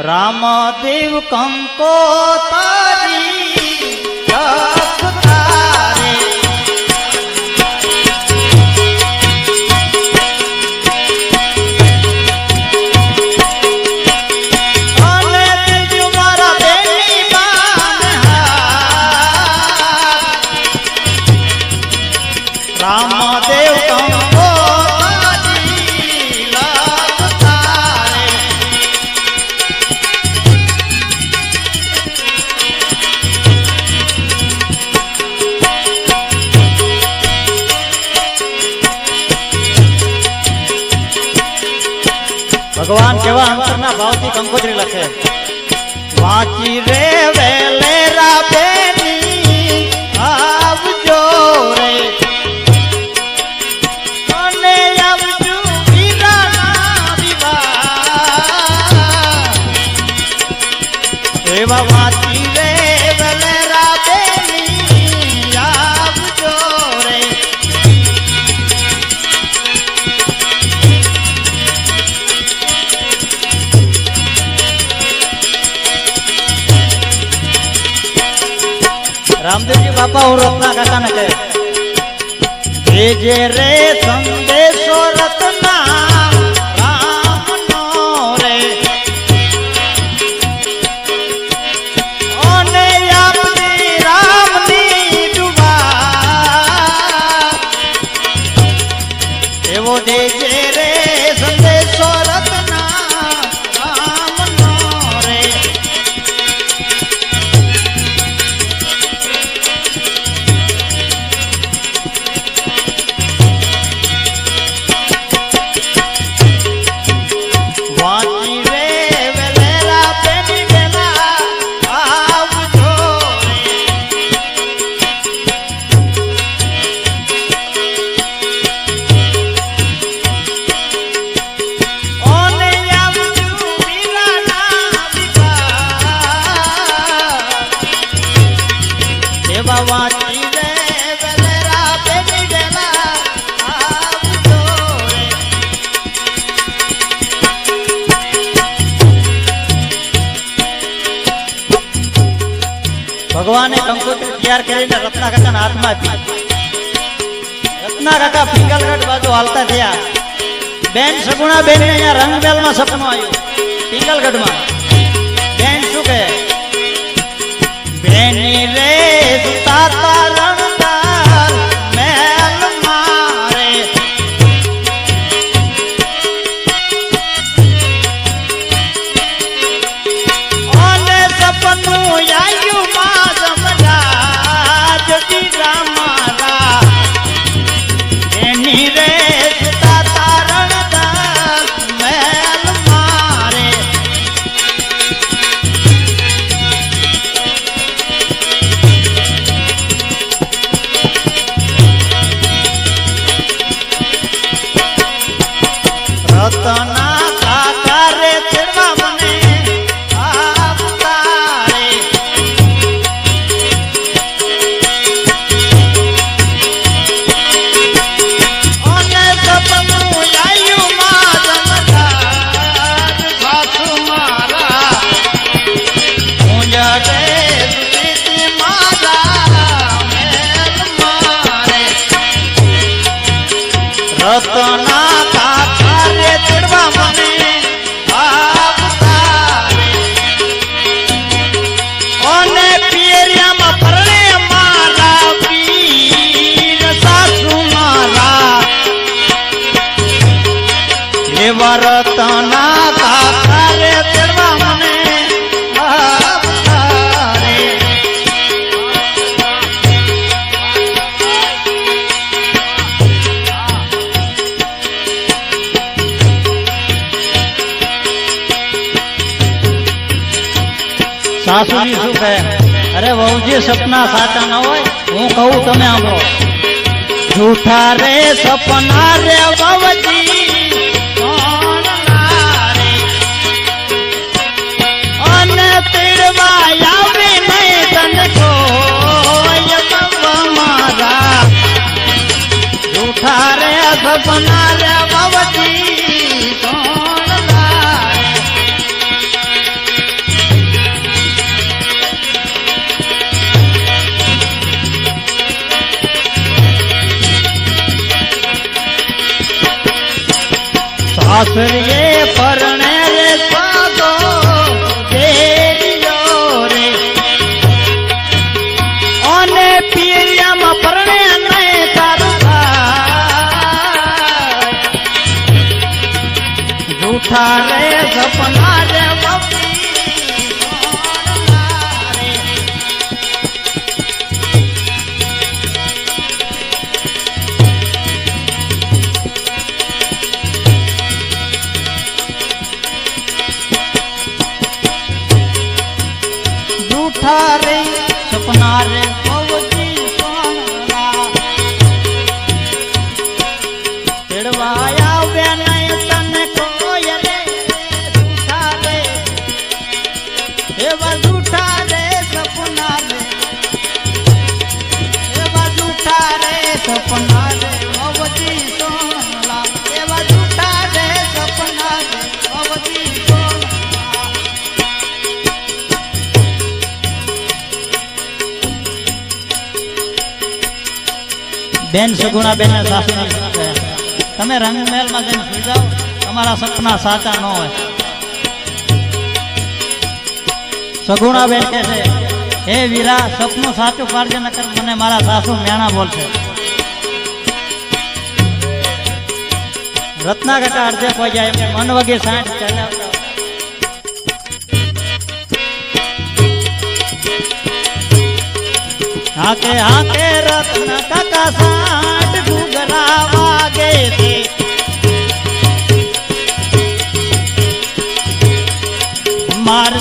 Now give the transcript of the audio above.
રામદેવ કંકો ભગવાન કેવા અંતરના ભાવથી કંકોત્રી લખે. વાંચી રે વેલે બેની આવજો રે. અને બાપા હું રોકના કાકા ને કહે ભેજે રે સંદેશો રત્ના એવો દેજે રે ભગવાને કંકોત્રી તૈયાર કરીને રત્ના હાથમાં આપી. રત્ના પિંગલગઢ બાજુ હાલતા થયા. બેન સગુણા બેન અહીંયા રંગબેલમાં સપનું આવ્યું. પિંગલગઢમાં બેન શું કહે? બેની રે તાતા રતના કાકા રે તેડવા મને આવતા સાસુજી શું કહે? અરે વહુજી, સપના સાચા ના હોય, હું કહું તમે સાંભળો. જૂઠા રે, સપના રે, વહુજી. અને તીડવા આવે નહીં તને કોઈ મારા. જૂઠા રે, સપના સાસરીએ પરણે રે દેરિયો રે અને પીરિયામાં પરણે. જૂઠા રે એવા જૂઠા રે સપના રે બેન સગુણા બેન તમે રંગમહેલમાં જઈને સુઈ જાઓ. તમારા સપના સાચા ન હોય. સગુણા બેન કે છે, હે વીરા, સપનું સાચું પાડજે નકર મને મારા સાસુ મેણા બોલશે. રત્ના કાકા અડધે કોઈ એમને મન વગે સાઠ ચાલ્યા હાકે હાકે રત્ન કાકા સાઠ ઘૂઘરા વાગે છે. માર